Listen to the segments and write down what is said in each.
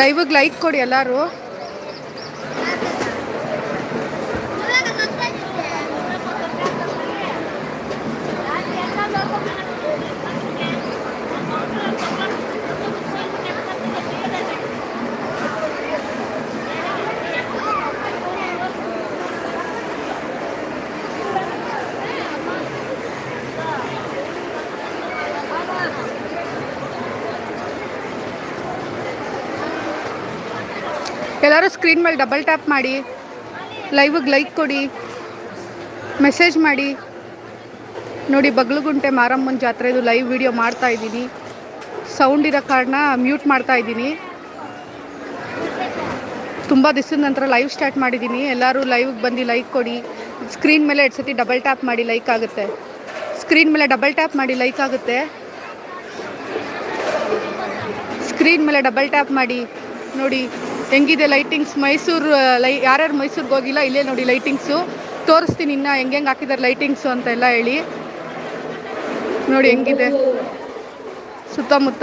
ಲೈವಿಗೆ like ಕೊಡಿ ಎಲ್ಲರೂ. ಎಲ್ಲರೂ ಸ್ಕ್ರೀನ್ ಮೇಲೆ ಡಬಲ್ ಟ್ಯಾಪ್ ಮಾಡಿ ಲೈವಿಗೆ ಲೈಕ್ ಕೊಡಿ ಮೆಸೇಜ್ ಮಾಡಿ. ನೋಡಿ, ಬಗ್ಲುಗುಂಟೆ ಮಾರಮ್ಮನ ಜಾತ್ರೆದು ಲೈವ್ ವಿಡಿಯೋ ಮಾಡ್ತಾ ಇದ್ದೀನಿ. ಸೌಂಡ್ ಇರೋ ಕಾರಣ ಮ್ಯೂಟ್ ಮಾಡ್ತಾ ಇದ್ದೀನಿ. ತುಂಬ ದಿವಸದ ನಂತರ ಲೈವ್ ಸ್ಟಾರ್ಟ್ ಮಾಡಿದ್ದೀನಿ. ಎಲ್ಲರೂ ಲೈವ್ಗೆ ಬಂದು ಲೈಕ್ ಕೊಡಿ. ಸ್ಕ್ರೀನ್ ಮೇಲೆ ಎರಡು ಸತಿ ಡಬಲ್ ಟ್ಯಾಪ್ ಮಾಡಿ ಲೈಕ್ ಆಗುತ್ತೆ. ಸ್ಕ್ರೀನ್ ಮೇಲೆ ಡಬಲ್ ಟ್ಯಾಪ್ ಮಾಡಿ ಲೈಕ್ ಆಗುತ್ತೆ. ಸ್ಕ್ರೀನ್ ಮೇಲೆ ಡಬಲ್ ಟ್ಯಾಪ್ ಮಾಡಿ. ನೋಡಿ ಹೆಂಗಿದೆ ಲೈಟಿಂಗ್ಸ್ ಮೈಸೂರು ಲೈ, ಯಾರ್ಯಾರು ಮೈಸೂರಿಗೆ ಹೋಗಿಲ್ಲ, ಇಲ್ಲೇ ನೋಡಿ ಲೈಟಿಂಗ್ಸು ತೋರಿಸ್ತೀನಿ ಇನ್ನು ಹೆಂಗೆ ಹೆಂಗೆ ಹಾಕಿದ್ದಾರೆ ಲೈಟಿಂಗ್ಸು ಅಂತ ಎಲ್ಲ ಹೇಳಿ. ನೋಡಿ ಹೆಂಗಿದೆ. ಸುತ್ತಮುತ್ತ.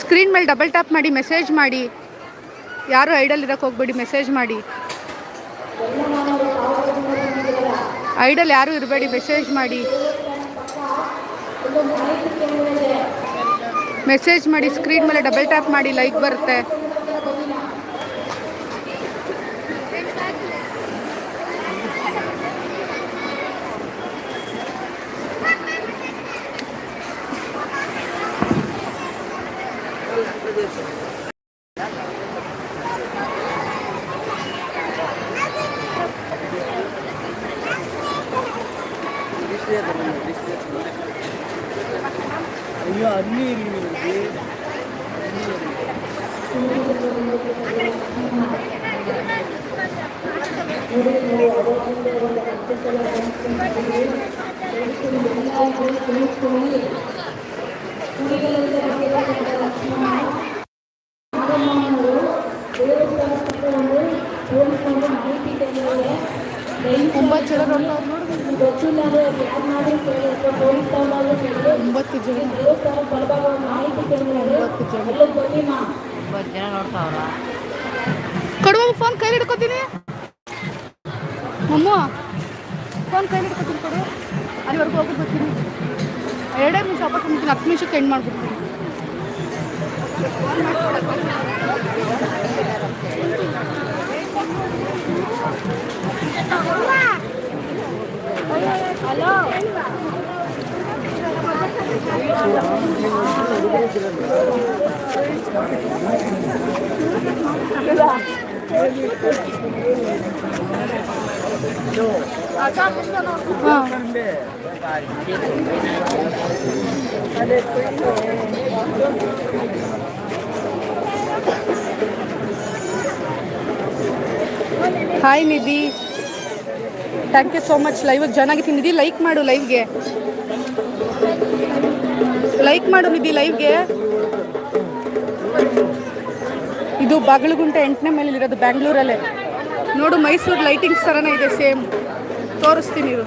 ಸ್ಕ್ರೀನ್ ಮೇಲೆ ಡಬಲ್ ಟ್ಯಾಪ್ ಮಾಡಿ ಮೆಸೇಜ್ ಮಾಡಿ. ಯಾರು ಐಡಲ್ ಇರೋಕ್ಕೆ ಹೋಗ್ಬೇಡಿ ಮೆಸೇಜ್ ಮಾಡಿ. ಐಡಲ್ ಯಾರು ಇರಬೇಡಿ ಮೆಸೇಜ್ ಮಾಡಿ. ಮೆಸೇಜ್ ಮಾಡಿ ಸ್ಕ್ರೀನ್ ಮೇಲೆ ಡಬಲ್ ಟ್ಯಾಪ್ ಮಾಡಿ ಲೈಕ್ ಬರುತ್ತೆ ಅಯ್ಯೋ ಅನ್ನಿ ಇಲ್ಲಿ ಒಂಬತ್ತು ಜನ ಫೋನ್ ಕೈಲಿ ಹಿಡ್ಕೊತೀನಿ. ಮಮ್ಮ ಫೋನ್ ಕೈಲಿ ಹಿಡ್ಕೊತೀನಿ ಕೊಡು. ಅಲ್ಲಿವರೆಗೂ ಬರ್ತೀನಿ. ಎರಡೇ ನಿಮಿಷ ವಾಪಸ್ ಹತ್ತು ನಿಮಿಷಕ್ಕೆ ಎಂಡ್ ಮಾಡ್ಬಿಡ್ತೀನಿ. 아, 까 보시면 어. 어. Hi Nidhi thank you so much live ಚೆನ್ನಾಗಿತ್ತು ನಿಧಿ ಲೈಕ್ ಮಾಡು ಲೈವ್ಗೆ ಲೈಕ್ ಮಾಡು ನಿಧಿ ಲೈವ್ಗೆ ಇದು ಬಾಗಲಗುಂಟೆ ಎಂಟನೇ ಮೇಲೆ ಇರೋದು ಬ್ಯಾಂಗ್ಳೂರಲ್ಲೇ ನೋಡು ಮೈಸೂರು ಲೈಟಿಂಗ್ಸ್ ಥರನೇ ಇದೆ ಸೇಮ್ ತೋರಿಸ್ತೀನಿ ಇದು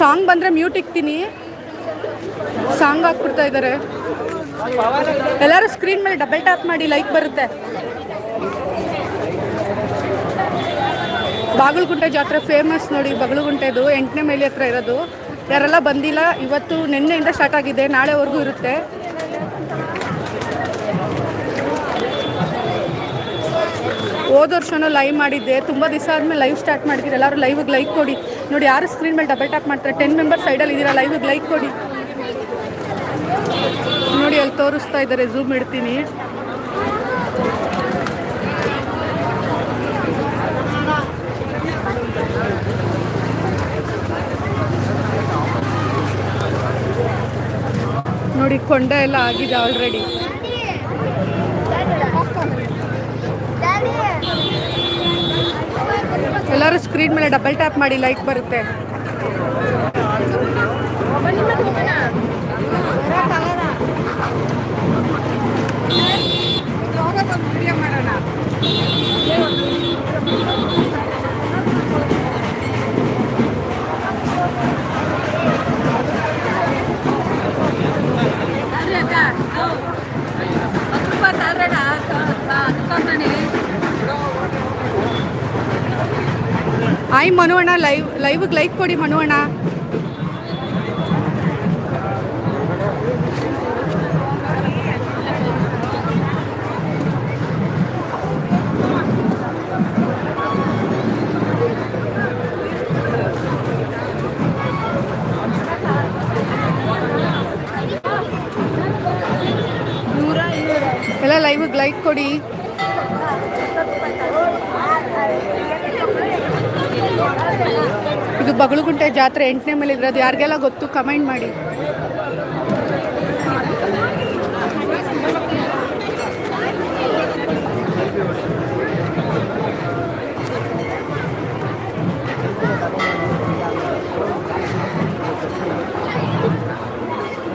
ಸಾಂಗ್ ಬಂದರೆ ಮ್ಯೂಟ್ ಇಕ್ತೀನಿ. ಸಾಂಗ್ ಹಾಕ್ಬಿಡ್ತಾ ಇದ್ದಾರೆ ಎಲ್ಲರೂ ಸ್ಕ್ರೀನ್ ಮೇಲೆ ಡಬಲ್ ಟ್ಯಾಪ್ ಮಾಡಿ ಲೈಕ್ ಬರುತ್ತೆ. ಬಾಗಲಗುಂಟೆ ಜಾತ್ರೆ ಫೇಮಸ್ ನೋಡಿ, ಬಾಗಲಗುಂಟೆದು ಎಂಟನೇ ಮೈಲಿ ಹತ್ರ ಇರೋದು. ಯಾರೆಲ್ಲ ಬಂದಿಲ್ಲ, ಇವತ್ತು ನಿನ್ನೆಯಿಂದ ಸ್ಟಾರ್ಟ್ ಆಗಿದೆ, ನಾಳೆವರೆಗೂ ಇರುತ್ತೆ. ಹೋದ ವರ್ಷನೂ ಲೈವ್ ಮಾಡಿದ್ದೆ. ತುಂಬ ದಿವಸ ಆದಮೇಲೆ ಲೈವ್ ಸ್ಟಾರ್ಟ್ ಮಾಡಿದ್ದೀರಿ ಎಲ್ಲರೂ ಲೈವಿಗೆ ಲೈಕ್ ಕೊಡಿ. ನೋಡಿ, ಯಾರು ಸ್ಕ್ರೀನ್ ಮೇಲೆ ಡಬಲ್ ಟ್ಯಾಪ್ ಮಾಡ್ತಾರೆ? ಟೆನ್ ಮೆಂಬರ್ಸ್ ಸೈಡಲ್ಲಿ ಇದ್ದೀರಾ? ಲೈವಿಗೆ ಲೈಕ್ ಕೊಡಿ. ನೋಡಿ, ಅಲ್ಲಿ ತೋರಿಸ್ತಾ ಇದ್ದಾರೆ. ಝೂಮ್ ಇಡ್ತೀನಿ. ನೋಡಿ, ಕೊಂಡ ಎಲ್ಲ ಆಗಿದೆ ಆಲ್ರೆಡಿ ಎಲ್ಲರೂ ಸ್ಕ್ರೀನ್ ಮೇಲೆ ಡಬಲ್ ಟ್ಯಾಪ್ ಮಾಡಿ ಲೈಕ್ ಬರುತ್ತೆ. ಆಯ್ ಮನು ಲೈವ್ ಲೈವ್ಗೆ ಲೈಕ್ ಕೊಡಿ ಮನು ಅಣ್ಣ ಎಲ್ಲ ಲೈವ್ಗೆ ಲೈಕ್ ಕೊಡಿ. ಬಗಳುಗುಂಟೆ ಜಾತ್ರೆ ಎಂಟನೇ ಮೇಲೆ ಇರೋದು, ಯಾರಿಗೆಲ್ಲ ಗೊತ್ತು ಕಮೆಂಟ್ ಮಾಡಿ.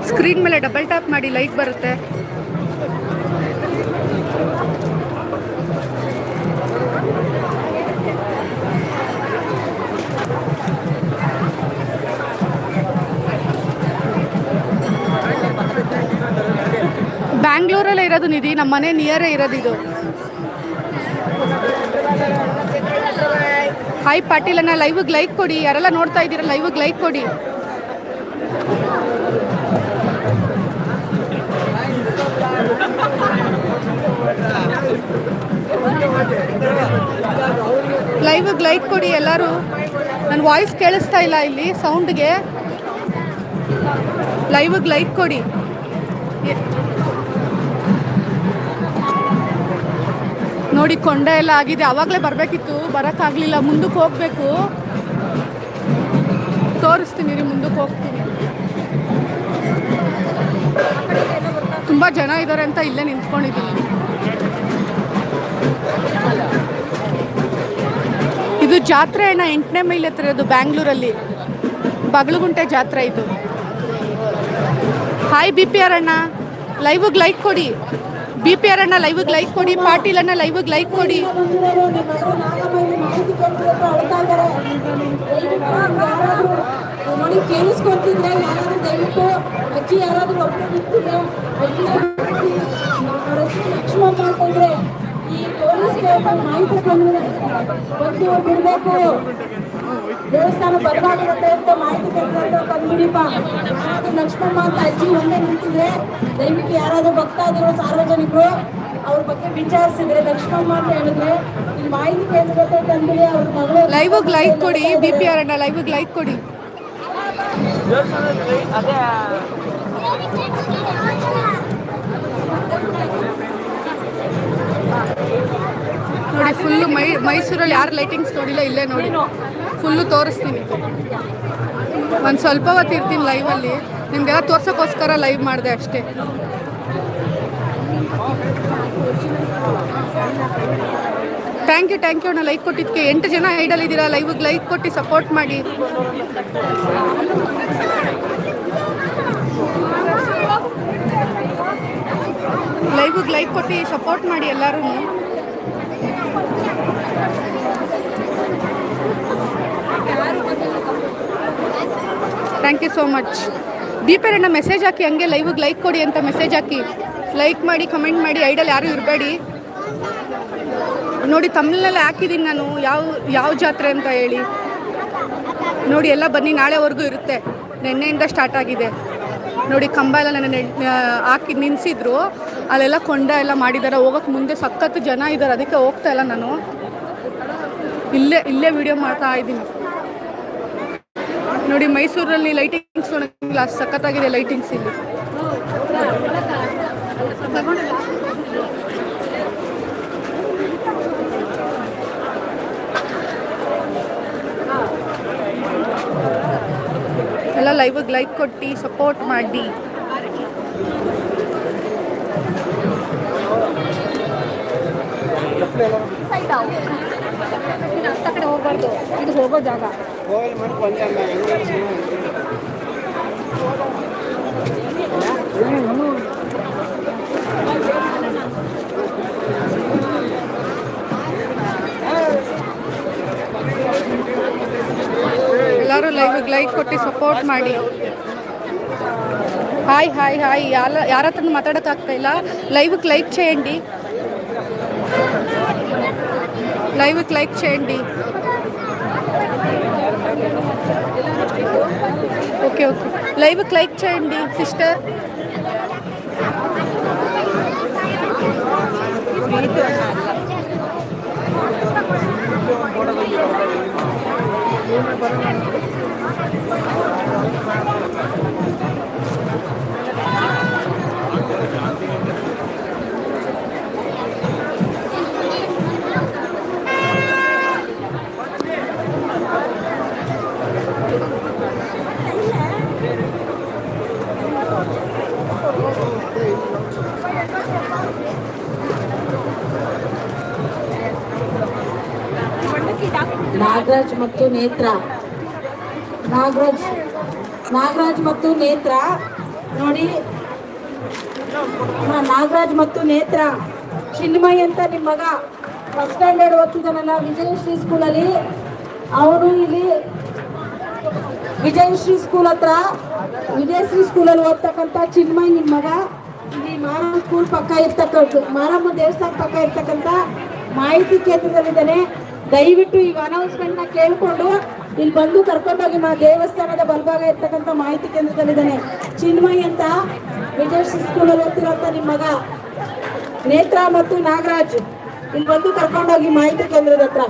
ಸ್ಕ್ರೀನ್ ಮೇಲೆ ಡಬಲ್ ಟ್ಯಾಪ್ ಮಾಡಿ ಲೈಕ್ ಬರುತ್ತೆ. ಬ್ಯಾಂಗ್ಳೂರಲ್ಲೇ ಇರೋದು ನಿಧಿ ನಮ್ಮ ಮನೆ ನಿಯರೇ ಇರೋದು ಇದು. ಹಾಯ್ ಪಾಟೀಲ್ ಅಣ್ಣ ಲೈವ್ಗೆ ಲೈಕ್ ಕೊಡಿ. ಯಾರೆಲ್ಲ ನೋಡ್ತಾ ಇದ್ದೀರಾ ಲೈವ್ಗೆ ಲೈಕ್ ಕೊಡಿ. ಲೈವ್ಗೆ ಲೈಕ್ ಕೊಡಿ ಎಲ್ಲರೂ. ನನ್ನ ವಾಯ್ಸ್ ಕೇಳಿಸ್ತಾ ಇಲ್ಲ ಇಲ್ಲಿ ಸೌಂಡ್ಗೆ ಲೈವ್ಗೆ ಲೈಕ್ ಕೊಡಿ. ನೋಡಿ ಕೊಂಡ ಎಲ್ಲ ಆಗಿದೆ. ಅವಾಗಲೇ ಬರಬೇಕಿತ್ತು. ಬರೋಕ್ಕಾಗಲಿಲ್ಲ. ಮುಂದಕ್ಕೆ ಹೋಗಬೇಕು. ತೋರಿಸ್ತೀನಿ ರೀ, ಮುಂದಕ್ಕೆ ಹೋಗ್ತೀನಿ. ತುಂಬ ಜನ ಇದ್ದಾರೆ ಅಂತ ಇಲ್ಲೇ ನಿಂತ್ಕೊಂಡಿದ್ದೀನಿ. ಇದು ಜಾತ್ರೆ ಅಣ್ಣ, ಎಂಟನೇ ಮೈಲ್ ಹತ್ರ ಇರೋದು ಬ್ಯಾಂಗ್ಳೂರಲ್ಲಿ. ಬಗಲಗುಂಟೆ ಜಾತ್ರೆ ಇದು. ಹಾಯ್ ಬಿ ಪಿ ಆರ್ ಅಣ್ಣ. ಲೈವ್ಗೆ ಲೈಕ್ ಕೊಡಿ. ಬಿ ಪಿ ಆರ್ ಅನ್ನ ಲೈವ್ಗೆ ಲೈಕ್ ಕೊಡಿ, ಪಾಟೀಲ್ ಅನ್ನ ಲೈವ್ಗೆ ಲೈಕ್ ಕೊಡಿ. ದಯವಿಟ್ಟು ಯಾರಾದ್ರೂ ದಯವಿಟ್ಟು ಅಜ್ಜಿ ಯಾರಾದ್ರೂ ಒಬ್ಬರು ಲಕ್ಷ್ಮಮ್ಮ ಅಂತ ಇದ್ರೆ ಈ ಪೊಲೀಸ್ಗೆ ಮಾಹಿತಿ ಬಂದು ಬಿಡಬೇಕು. ದೇವಸ್ಥಾನ ಬದಲಾಗಿರುತ್ತೆ ಅಂತ ಮಾಹಿತಿ ಕೇಳ್ತಾರೆ ಬಂದ್ಬಿಡಿಪ್ಪ ಯಾರಾದ್ರೂ ಲಕ್ಷ್ಮಮ್ಮ ಅಂತ ಅಜ್ಜಿ ಒಂದೇ ನಿಂತಿದ್ರೆ ದಯವಿಟ್ಟು ಯಾರಾದ್ರೂ ಭಕ್ತಾದಿಗಳು ಸಾರ್ವಜನಿಕರು ಅವ್ರ ಬಗ್ಗೆ ವಿಚಾರಿಸಿದ್ರೆ ಲಕ್ಷ್ಮಮ್ಮ ಅಂತ ಹೇಳಿದ್ರೆ ಈ ಮಾಹಿತಿ ಕೇಂದ್ರಕ್ಕೆ ತಂದ್ಬಿಡಿ ಅವ್ರ ಮಗಳು ಲೈವ್ ಲೈಕ್ ಕೊಡಿ ಬಿ ಪಿ ಆರ್ ಅಣ್ಣ ಲೈವ್ ಲೈಕ್ ಕೊಡಿ. ನೋಡಿ ಫುಲ್ ಮೈ ಮೈಸೂರಲ್ಲಿ ಯಾರು ಲೈಟಿಂಗ್ಸ್ ನೋಡಿಲ್ಲ ಇಲ್ಲೇ ನೋಡಿ. ಫುಲ್ಲು ತೋರಿಸ್ತೀನಿ. ಒಂದು ಸ್ವಲ್ಪ ಹೊತ್ತು ಇರ್ತೀನಿ ಲೈವಲ್ಲಿ ನಿಮ್ಗೆಲ್ಲ ತೋರ್ಸೋಕ್ಕೋಸ್ಕರ ಲೈವ್ ಮಾಡಿದೆ ಅಷ್ಟೇ. ಥ್ಯಾಂಕ್ ಯು ಥ್ಯಾಂಕ್ ಯು ಅಣ್ಣ. ಲೈಕ್ ಕೊಟ್ಟಿದ್ದಕ್ಕೆ ಎಂಟು ಜನ ಐಡಲ್ ಇದ್ದೀರಾ? ಲೈವ್ಗೆ ಲೈಕ್ ಕೊಟ್ಟು ಸಪೋರ್ಟ್ ಮಾಡಿ. ಲೈವ್ಗೆ ಲೈಕ್ ಕೊಟ್ಟು ಸಪೋರ್ಟ್ ಮಾಡಿ ಎಲ್ಲರೂ ಥ್ಯಾಂಕ್ ಯು ಸೋ ಮಚ್ ದೀಪರಣ್ಣ ಮೆಸೇಜ್ ಹಾಕಿ, ಹಂಗೆ ಲೈವಿಗೆ ಲೈಕ್ ಕೊಡಿ ಅಂತ ಮೆಸೇಜ್ ಹಾಕಿ. ಲೈಕ್ ಮಾಡಿ ಕಮೆಂಟ್ ಮಾಡಿ ಐಡಲ್ ಯಾರು ಇರಬೇಡಿ. ನೋಡಿ ತಮಿಳ್ನೆಲ್ಲ ಹಾಕಿದ್ದೀನಿ ನಾನು. ಯಾವ ಯಾವ ಜಾತ್ರೆ ಅಂತ ಹೇಳಿ. ನೋಡಿ, ಎಲ್ಲ ಬನ್ನಿ, ನಾಳೆವರೆಗೂ ಇರುತ್ತೆ. ನಿನ್ನೆಯಿಂದ ಸ್ಟಾರ್ಟ್ ಆಗಿದೆ. ನೋಡಿ, ಕಂಬ ಎಲ್ಲ ನನ್ನ ಹಾಕಿ ನಿನ್ಸಿದ್ರು ಅಲ್ಲೆಲ್ಲ ಕೊಂಡ ಎಲ್ಲ ಮಾಡಿದ್ದಾರೆ ಹೋಗೋಕೆ ಮುಂದೆ ಸಖತ್ತು ಜನ ಇದ್ದಾರೆ ಅದಕ್ಕೆ ಹೋಗ್ತಾ ಇಲ್ಲ ನಾನು. ಇಲ್ಲೇ ಇಲ್ಲೇ ವಿಡಿಯೋ ಮಾಡ್ತಾ ಇದ್ದೀನಿ ನೋಡಿ ಮೈಸೂರಲ್ಲಿ ಲೈಟಿಂಗ್ಸ್ ನೋಡೋಂಗಿಲ್ಲ ಅಷ್ಟು ಸಖತ್ತಾಗಿದೆ ಲೈಟಿಂಗ್ಸ್ ಇಲ್ಲಿ. ಎಲ್ಲ ಲೈವಿಗೆ ಲೈಕ್ ಕೊಟ್ಟು ಸಪೋರ್ಟ್ ಮಾಡಿ. ಕಡೆ ಹೋಗ್ಬಾರ್ದು ಇದು ಹೋಗೋ ಜಾಗ ಎಲ್ಲರೂ ಲೈವಿಗೆ ಲೈಕ್ ಕೊಟ್ಟು ಸಪೋರ್ಟ್ ಮಾಡಿ హాయ్ హాయ్ హాయ్ ಯಾರ ಯಾರ ಹತ್ರ ಮಾತಾಡೋಕ್ಕಾಗ್ತಾ ಇಲ್ಲ లైవ్కి లైక్ చేయండి లైవ్కి లైక్ చేయండి ఓకే ఓకే లైవ్కి లైక్ చేయండి సిస్టర్ ನೇತ್ರ. ನಾಗರಾಜ್ ನಾಗರಾಜ್ ಮತ್ತು ನೇತ್ರ. ನೋಡಿ. ನಾಗರಾಜ್ ಮತ್ತು ನೇತ್ರ. ಚಿನ್ಮಯ್ ಅಂತ ನಿಮ್ಮ ಮಗ. ಫಸ್ಟ್ ಸ್ಟ್ಯಾಂಡರ್ಡ್ ಓದ್ತಿದ್ದಾನಲ್ಲ ವಿಜಯಶ್ರೀ ಸ್ಕೂಲಲ್ಲಿ ಅವನು ಇಲ್ಲಿ ವಿಜಯಶ್ರೀ ಸ್ಕೂಲ್ ಹತ್ರ ವಿಜಯಶ್ರೀ ಸ್ಕೂಲಲ್ಲಿ ಓದ್ತಕ್ಕಂಥ ಚಿನ್ಮಯ್ ನಿಮ್ಮ ಮಗ. ಇಲ್ಲಿ ಮಾರಮ್ಮ ಸ್ಕೂಲ್ ಪಕ್ಕ ಇರ್ತಕ್ಕಂಥ, ಮಾರಮ್ಮ ದೇವಸ್ಥಾನ ಪಕ್ಕ ಇರ್ತಕ್ಕಂಥ ಮಾಹಿತಿ ಕೇಂದ್ರದಲ್ಲಿದ್ದಾನೆ. ದಯವಿಟ್ಟು ಈಗ ಅನೌನ್ಸ್ಮೆಂಟ್ನ ಕೇಳಿಕೊಂಡು ಇಲ್ಲಿ ಬಂದು ಕರ್ಕೊಂಡೋಗಿ ಮಾ ದೇವಸ್ಥಾನದ ಬಲಭಾಗ ಇರ್ತಕ್ಕಂತ ಮಾಹಿತಿ ಕೇಂದ್ರದಲ್ಲಿದ್ದಾನೆ. ಚಿನ್ಮಯ್ ಅಂತ ವಿಜಯ್ ಸ್ಕೂಲಲ್ಲಿ ಅಂತ ನಿಮ್ಮ ಮಗ, ನೇತ್ರ ಮತ್ತು ನಾಗರಾಜ್. ಇಲ್ಲಿ ಬಂದು ಕರ್ಕೊಂಡೋಗಿ ಮಾಹಿತಿ ಕೇಂದ್ರದ ಹತ್ರ.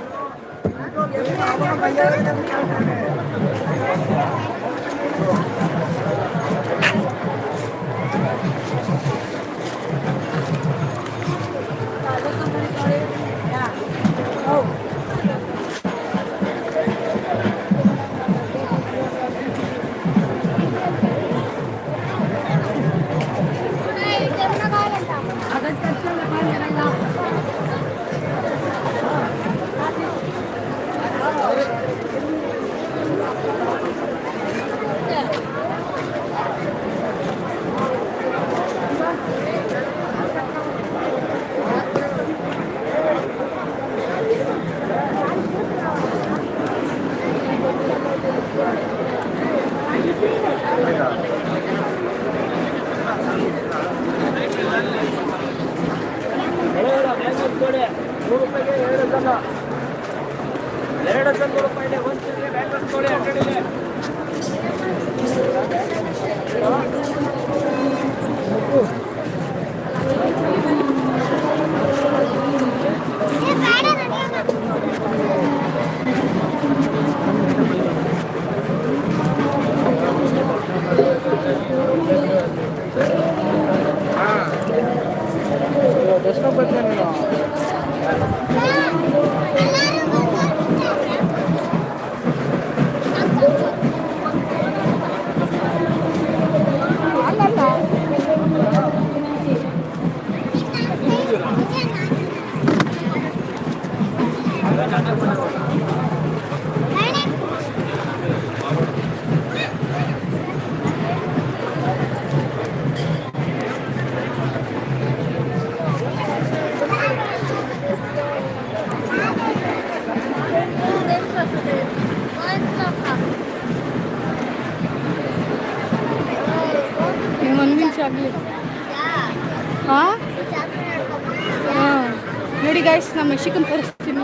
ನಮ್ಮ ಮೆಕ್ಸಿಕನ್ ತೋರಿಸ್ತೀನಿ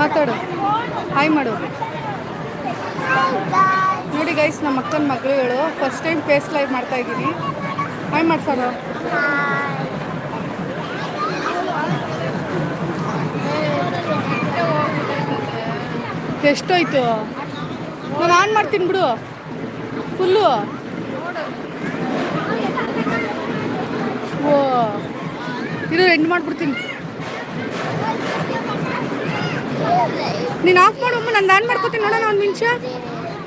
ಮಾತಾಡು. ಹಾಯ್ ಮಾಡು. ನೋಡಿ ಗೈಸ್ ನಮ್ಮ ಅಕ್ಕನ ಮಗಳು ಫಸ್ಟ್ ಟೈಮ್ ಫೇಸ್ ಲೈವ್ ಮಾಡ್ತಾ ಇದ್ದೀನಿ. ಹಾಯ್ ಮಾಡ್ತಾರ ಎಷ್ಟೋಯ್ತು? ನಾನು ಆನ್ ಮಾಡ್ತೀನಿ ಬಿಡು. ಫುಲ್ಲು ಓ. ಇದು ಎಂಡ್ ಮಾಡ್ಬಿಡ್ತೀನಿ. ನೀನು ಆಫ್ ಮಾಡಮ್ಮ ನಾನು ಆನ್ ಮಾಡ್ಕೋತೀನಿ, ನೋಡೋಣ ಒಂದು ನಿಮಿಷ.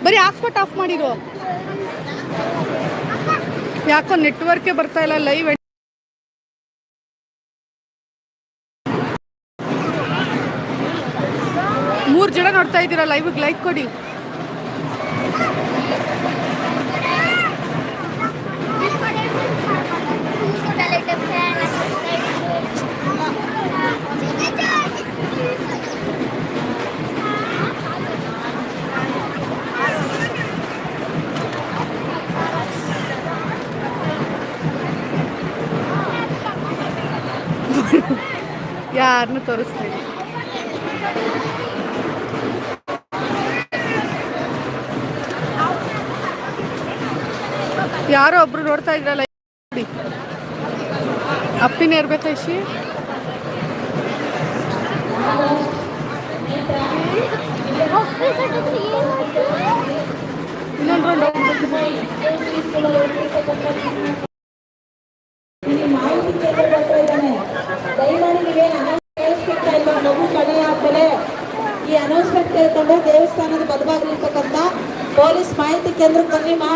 ಬರೀ ಹಾಟ್ಸ್ಪಾಟ್ ಆಫ್ ಮಾಡಿರು. ಯಾಕೋ ನೆಟ್ವರ್ಕೇ ಬರ್ತಾ ಇಲ್ಲ ಲೈವ್ ಮೂರು ಜನ ನೋಡ್ತಾ ಇದ್ದೀರಾ ಲೈವ್ಗೆ ಲೈಕ್ ಕೊಡಿ. ಯಾರನ್ನೂ ತೋರಿಸ್ತೀನಿ. ಯಾರೋ ಒಬ್ರು ನೋಡ್ತಾ ಇದ್ರಲ್ಲ ಅಪ್ಪಿನೇ ಇರ್ಬೇಕಾ ಇಶಿ ಇನ್ನೊಂದು ರೌಂಡ್ ಇಲ್ಲಿ ಮಾಹಿತಿ ಕೇಂದ್ರ ಬರ್ತಾ ಇದ್ದಾನೆ ದಯಮಾಡಿ ನೀವೇನು ಅನೌನ್ಸ್ ಕೇಳಿಸ್ಕೊಳ್ತಾ ಇಲ್ವಾ ಮಗು ಕಡೆ ಆದ್ಮೇಲೆ ಈ ಅನೌನ್ಸ್ಮೆಂಟ್ ಕೇಳ್ಕೊಂಡು ದೇವಸ್ಥಾನದ ಬದಲಾಗಿರ್ತಕ್ಕಂಥ ಪೊಲೀಸ್ ಮಾಹಿತಿ ಕೇಂದ್ರಕ್ಕೆ ಬನ್ನಿ ಮಾ.